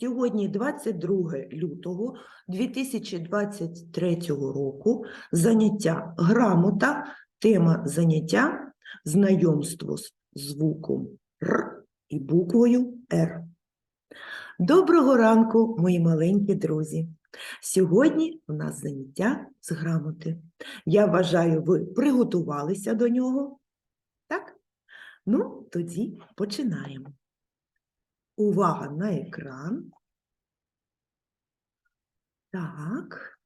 Сьогодні 22 лютого 2023 року. Заняття грамота, тема заняття знайомство з звуком Р і буквою Р. Доброго ранку, мої маленькі друзі! Сьогодні у нас заняття з грамоти. Я вважаю, ви приготувалися до нього. Так? Ну, тоді починаємо. Увага на екран. Так.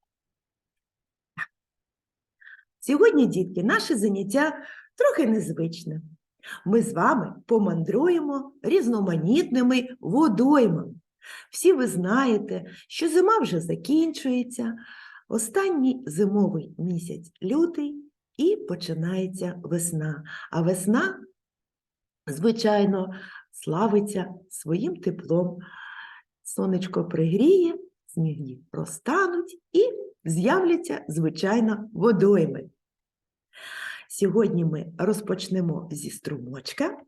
Сьогодні, дітки, наше заняття трохи незвичне. Ми з вами помандруємо різноманітними водоймами. Всі ви знаєте, що зима вже закінчується, останній зимовий місяць лютий і починається весна. А весна, звичайно, славиться своїм теплом. Сонечко пригріє, сніги розтануть і з'являться, звичайно, водойми. Сьогодні ми розпочнемо зі струмочка.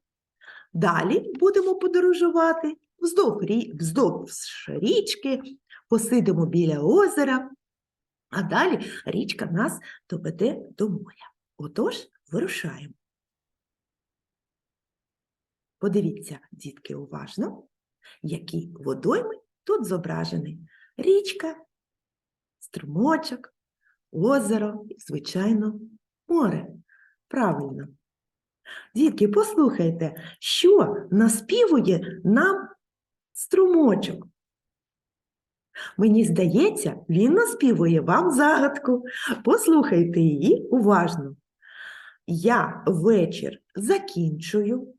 Далі будемо подорожувати вздовж річки, посидимо біля озера, а далі річка нас доведе до моря. Отож, вирушаємо. Подивіться, дітки, уважно, які водойми тут зображені. Річка, струмочок, озеро і, звичайно, море. Правильно. Дітки, послухайте, що наспівує нам струмочок. Мені здається, він наспівує вам загадку. Послухайте її уважно. Я вечір закінчую,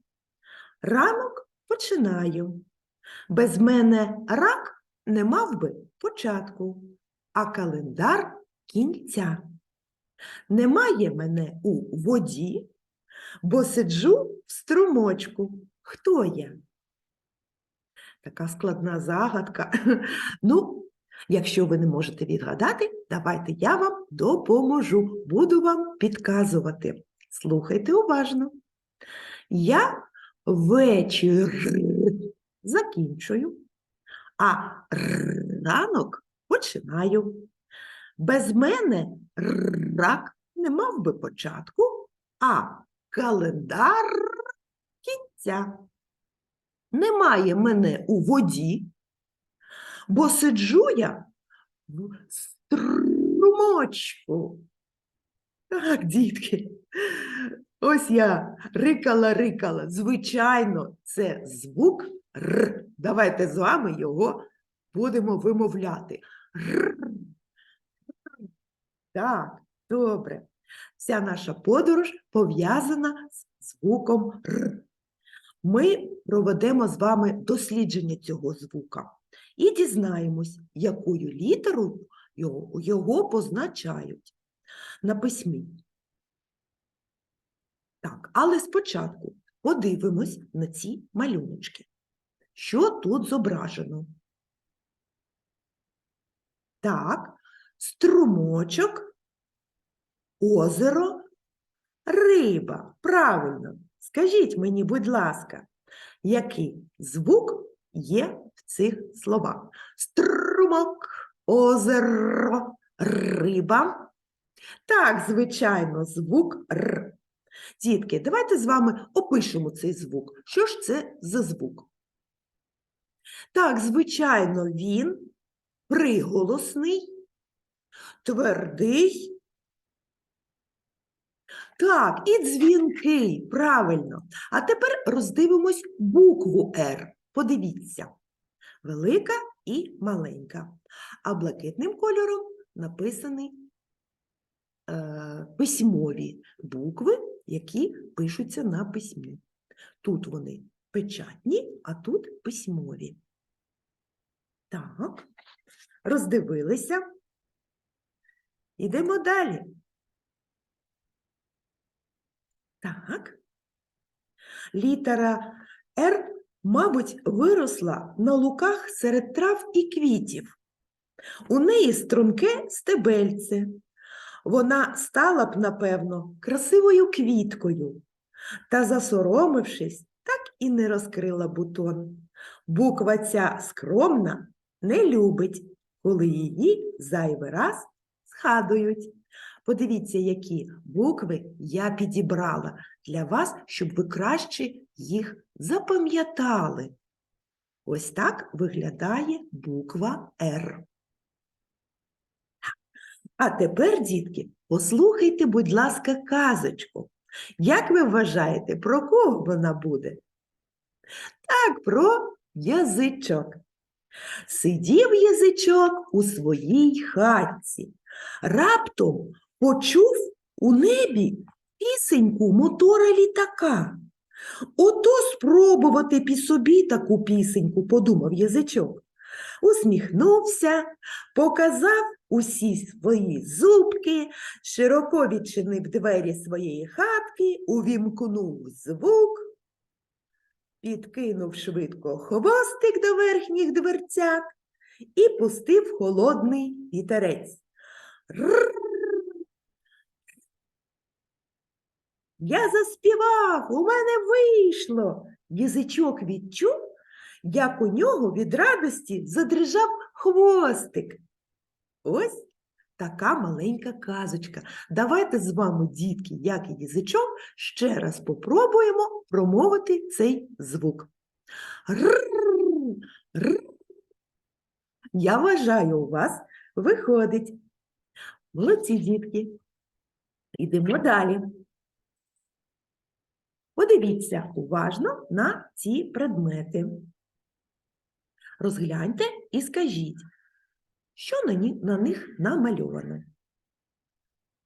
ранок починаю. Без мене рак не мав би початку, а календар кінця. Немає мене у воді, бо сиджу в струмочку. Хто я? Така складна загадка. Ну, якщо ви не можете відгадати, давайте я вам допоможу, буду вам підказувати. Слухайте уважно. Я вечір закінчую, а ранок починаю. Без мене рак не мав би початку, а календар кінця. Немає мене у воді, бо сиджу я в струмочку. Так, дітки, ось я рикала-рикала. Звичайно, це звук Р. Давайте з вами його будемо вимовляти. Р. Так, добре. Вся наша подорож пов'язана з звуком Р. Ми проведемо з вами дослідження цього звука і дізнаємось, якою літерою його, його позначають на письмі. Так, але спочатку подивимось на ці малюночки. Що тут зображено? Так, струмочок, озеро, риба. Правильно. Скажіть мені, будь ласка, який звук є в цих словах? Струмок, озеро, риба. Так, звичайно, звук Р. Дітки, давайте з вами опишемо цей звук. Що ж це за звук? Так, звичайно, він приголосний, твердий. Так, і дзвінкий, правильно. А тепер роздивимось букву Р. Подивіться. Велика і маленька. А блакитним кольором написані е, письмові букви, які пишуться на письмі. Тут вони печатні, а тут письмові. Так, роздивилися. Ідемо далі. Так. Літера Р, мабуть, виросла на луках серед трав і квітів. У неї струнке стебельце. Вона стала б, напевно, красивою квіткою, та, засоромившись, так і не розкрила бутон. Буква ця скромна не любить, коли її зайвий раз згадують. Подивіться, які букви я підібрала для вас, щоб ви краще їх запам'ятали. Ось так виглядає буква Р. А тепер, дітки, послухайте, будь ласка, казочку. Як ви вважаєте, про кого вона буде? Так, про язичок. Сидів язичок у своїй хатці. Раптом почув у небі пісеньку мотора літака. Ото спробувати пі собі таку пісеньку, подумав язичок. Усміхнувся, показав усі свої зубки, широко відчинив двері своєї хатки, увімкнув звук, підкинув швидко хвостик до верхніх дверцят і пустив холодний вітерець. Я заспівав, у мене вийшло. Язичок відчув, як у нього від радості задрижав хвостик. Ось така маленька казочка. Давайте з вами, дітки, як і язичок, ще раз попробуємо промовити цей звук. Я вважаю, у вас виходить. Молодці, дітки. Йдемо далі. Подивіться уважно на ці предмети. Розгляньте і скажіть, що на, них намальовано.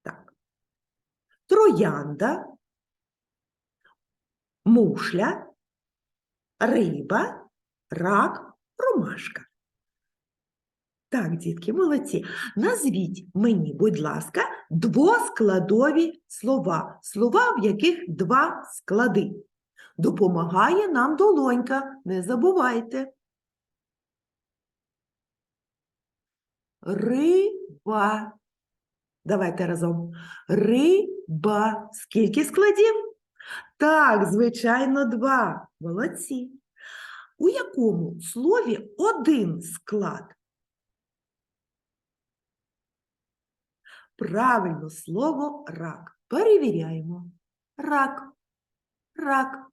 Так. Троянда, мушля, риба, рак, ромашка. Так, дітки, молодці. Назвіть мені, будь ласка, двоскладові слова. Слова, в яких два склади. Допомагає нам долонька, не забувайте. Риба. Давайте разом. Риба. Скільки складів? Так, звичайно, два. Молодці. У якому слові один склад? Правильно слово рак. Перевіряємо. Рак. Рак.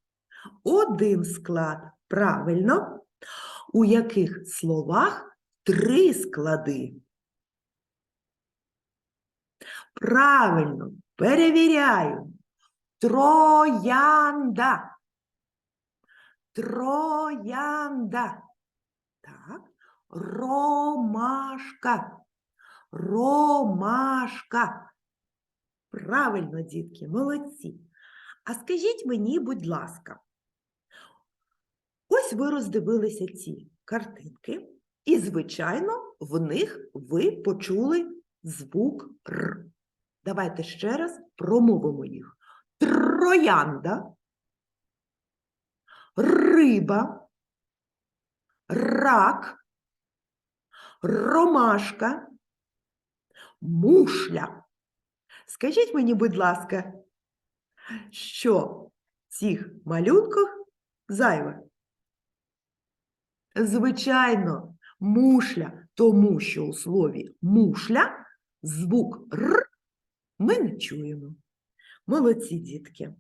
Один склад. Правильно. У яких словах три склади? Правильно. Перевіряємо. Троянда. Троянда. Так. Ромашка. Ромашка. Правильно, дітки, молодці. А скажіть мені, будь ласка, ось ви роздивилися ці картинки, і, звичайно, в них ви почули звук Р. Давайте ще раз промовимо їх. Троянда, риба, рак, ромашка, мушля. Скажіть мені, будь ласка, що в цих малюнках зайве? Звичайно, мушля, тому що у слові мушля звук Р ми не чуємо. Молодці, дітки.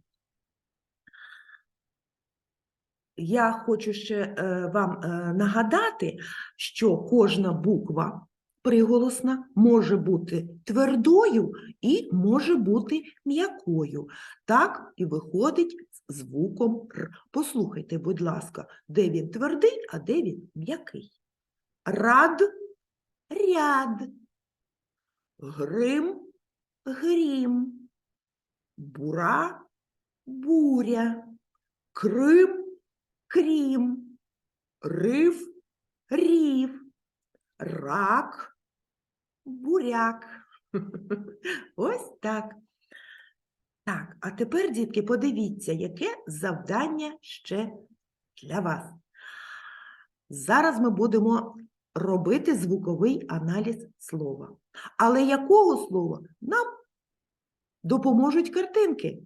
Я хочу ще е, вам е, нагадати, що кожна буква приголосна може бути твердою і може бути м'якою. Так і виходить звуком Р. Послухайте, будь ласка, де він твердий, а де він м'який. Рад ряд. Грим грім. Бура буря. Крим крім. Рив рів. Рак буряк. Ось так. Так, а тепер, дітки, подивіться, яке завдання ще для вас. Зараз ми будемо робити звуковий аналіз слова. Але якого слова нам допоможуть картинки?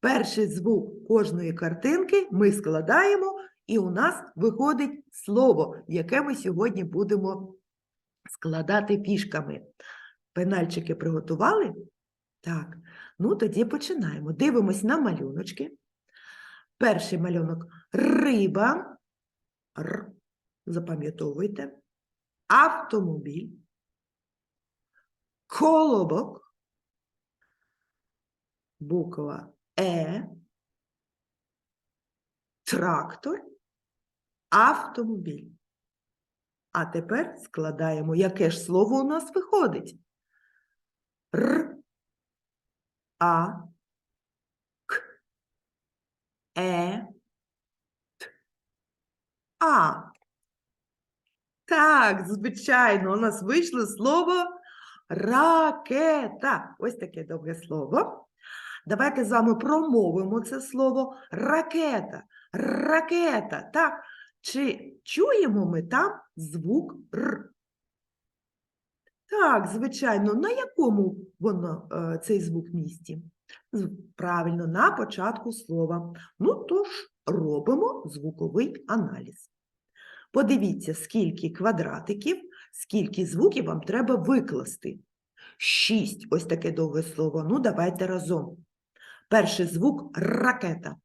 Перший звук кожної картинки ми складаємо І у нас виходить слово, яке ми сьогодні будемо складати пішками. Пенальчики приготували? Так, ну тоді починаємо. Дивимось на малюночки. Перший малюнок риба. Р. Запам'ятовуйте. Автомобіль. Колобок. Буква Е. Трактор. Автомобіль. А тепер складаємо, яке ж слово у нас виходить. Р. А. К. Е. Т. А. Так, звичайно, у нас вийшло слово ракета. Ось таке довге слово. Давайте з вами промовимо це слово ракета. Ракета. Так. Чи чуємо ми там звук Р? Так, звичайно, на якому воно, е, цей звук місці? З- Правильно, на початку слова. Ну, тож робимо звуковий аналіз. Подивіться, скільки квадратиків, скільки звуків вам треба викласти. Шість. Ось таке довге слово. Ну, давайте разом. Перший звук ракета.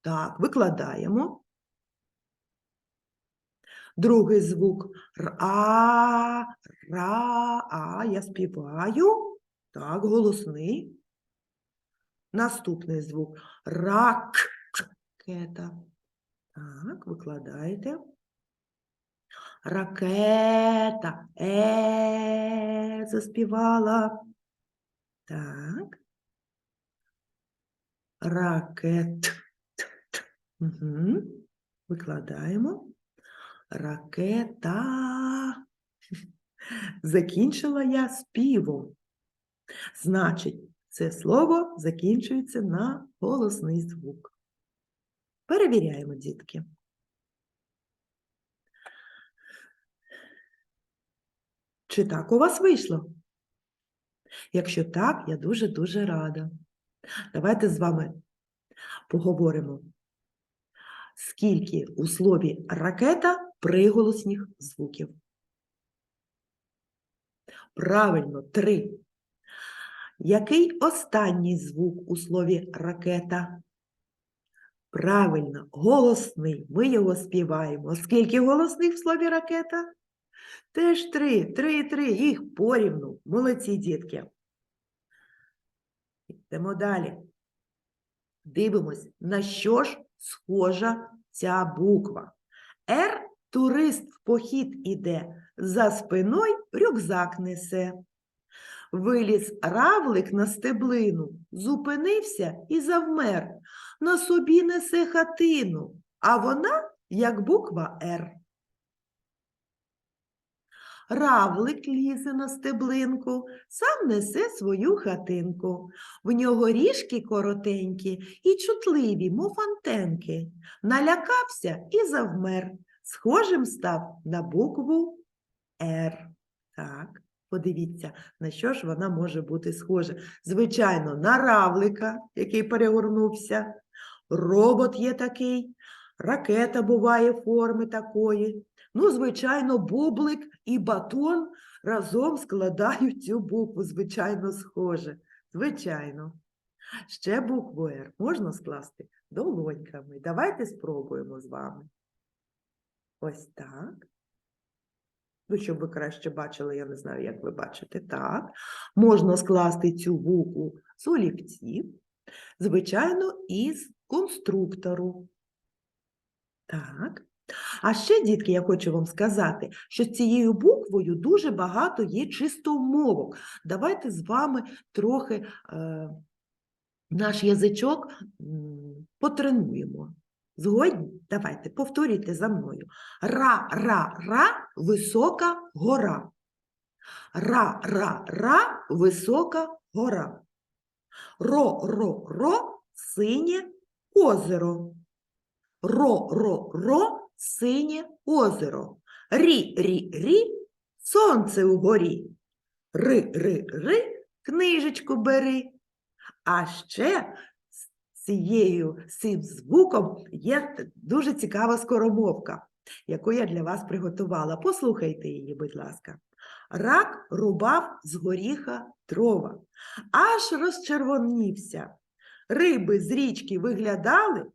Так, викладаємо. Другий звук р- а, ра, а. Я співаю. Так, голосний. Наступний звук рак. Так, викладаєте. Ракета. Е, заспівала. Так. Ракет. Угу. Викладаємо. Ракета. Закінчила я співом. Значить, це слово закінчується на голосний звук. Перевіряємо, дітки. Чи так у вас вийшло? Якщо так, я дуже-дуже рада. Давайте з вами поговоримо, скільки у слові ракета приголосних звуків. Правильно, три. Який останній звук у слові ракета? Правильно, голосний. Ми його співаємо. Скільки голосних в слові ракета? Теж три, три, три, їх порівну. Молодці, дітки. Йдемо далі. Дивимось, на що ж схожа ця буква. Р турист в похід іде, за спиною рюкзак несе. Виліз равлик на стеблину, зупинився і завмер. На собі несе хатину, а вона як буква Р. Равлик лізе на стеблинку, сам несе свою хатинку. В нього ріжки коротенькі і чутливі, мов антенки. Налякався і завмер. Схожим став на букву Р. Так, подивіться, на що ж вона може бути схожа. Звичайно, на равлика, який перегорнувся. Робот є такий, ракета буває форми такої. Ну, звичайно, бублик і батон разом складають цю букву, звичайно, схоже. Звичайно. Ще букву Р можна скласти долоньками. Давайте спробуємо з вами. Ось так. Ну, щоб ви краще бачили, я не знаю, як ви бачите. Так. Можна скласти цю букву з олівців, звичайно, із конструктору. Так. А ще, дітки, я хочу вам сказати, що з цією буквою дуже багато є чистомовок. Давайте з вами трохи е, наш язичок потренуємо. Згодні? Давайте, повторюйте за мною. Ра-ра-ра висока гора. Ра-ра-ра висока гора. Ро-ро-ро синє озеро. Ро-ро-ро синє озеро. Рі-рі-рі сонце угорі. Ри-ри-ри книжечку бери. А ще с- цією, з цим звуком є дуже цікава скоромовка, яку я для вас приготувала. Послухайте її, будь ласка. Рак рубав з горіха дрова, аж розчервонівся. Риби з річки виглядали,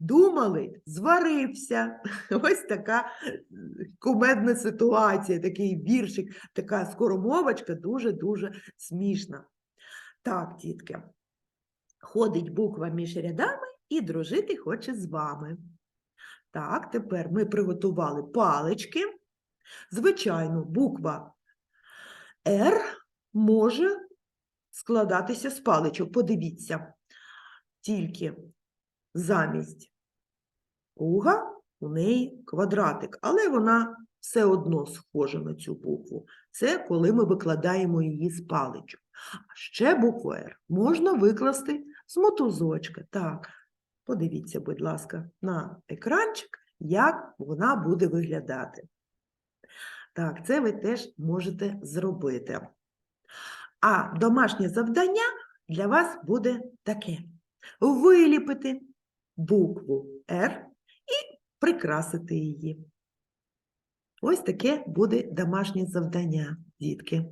думали, зварився. Ось така е, кумедна ситуація, такий віршик, така скоромовочка дуже-дуже смішна. Так, дітки, ходить буква між рядами і дружити хоче з вами. Так, тепер ми приготували палички. Звичайно, буква Р може складатися з паличок. Подивіться, тільки замість круга у неї квадратик, але вона все одно схожа на цю букву. Це коли ми викладаємо її з паличок. А ще букву Р можна викласти з мотузочка. Так, подивіться, будь ласка, на екранчик, як вона буде виглядати. Так, це ви теж можете зробити. А домашнє завдання для вас буде таке: виліпити букву Р і прикрасити її. Ось таке буде домашнє завдання, дітки.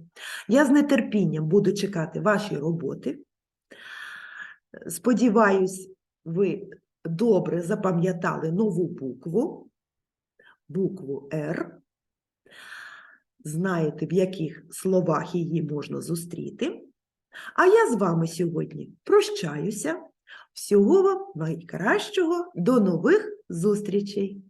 Я з нетерпінням буду чекати ваші роботи. Сподіваюсь, ви добре запам'ятали нову букву, букву Р. Знаєте, в яких словах її можна зустріти. А я з вами сьогодні прощаюся. Всього вам найкращого, до нових зустрічей!